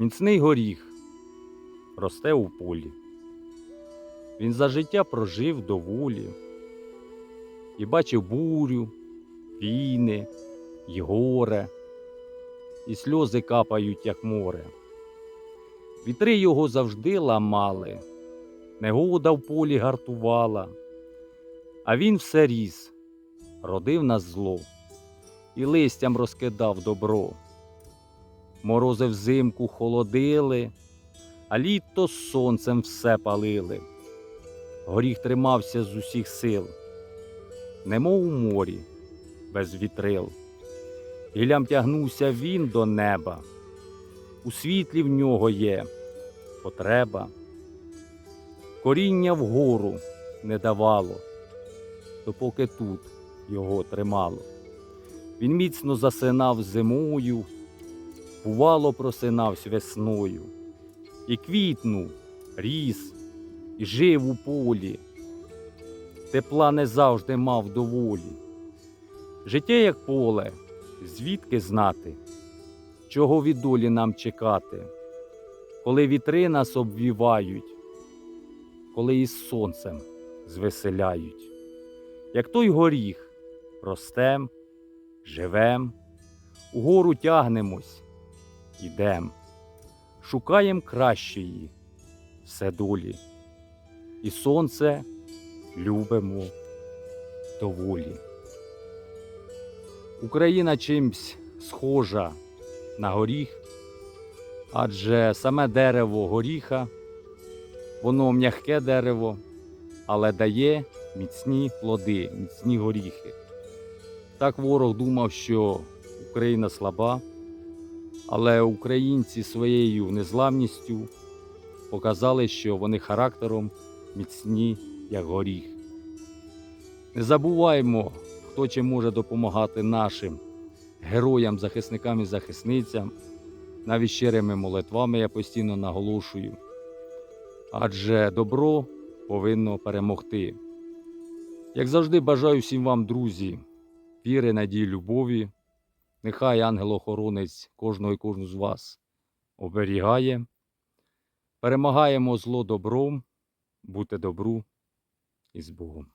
Міцний горіх росте у полі. Він за життя прожив доволі і бачив бурю, війни, й горе, і сльози капають, як море. Вітри його завжди ламали, негода в полі гартувала, а він все ріс, родив нас зло і листям розкидав добро. Морози взимку холодили, а літо сонцем все палили. Горіх тримався з усіх сил, немов у морі, без вітрил. Гілям тягнувся він до неба, у світлі в нього є потреба. Коріння вгору не давало, допоки тут його тримало. Він міцно засинав зимою, бувало, просинався весною, і квітнув, ріс, і жив у полі. Тепла не завжди мав доволі. Життя як поле, звідки знати, чого від долі нам чекати, коли вітри нас обвівають, коли із сонцем звеселяють, як той горіх ростем, живем, угору тягнемось, ідем, шукаєм кращої все долі, і сонце любимо доволі. Україна чимсь схожа на горіх, адже саме дерево горіха, воно м'яке дерево, але дає міцні плоди, міцні горіхи. Так ворог думав, що Україна слаба, але українці своєю незламністю показали, що вони характером міцні, як горіх. Не забуваймо, хто чим може допомагати нашим героям, захисникам і захисницям, навіть щирими молитвами я постійно наголошую. Адже добро повинно перемогти. Як завжди, бажаю всім вам, друзі, віри, надії, любові. Нехай ангел-охоронець кожного і кожну з вас оберігає. Перемагаємо зло добром, будьте добру і з Богом.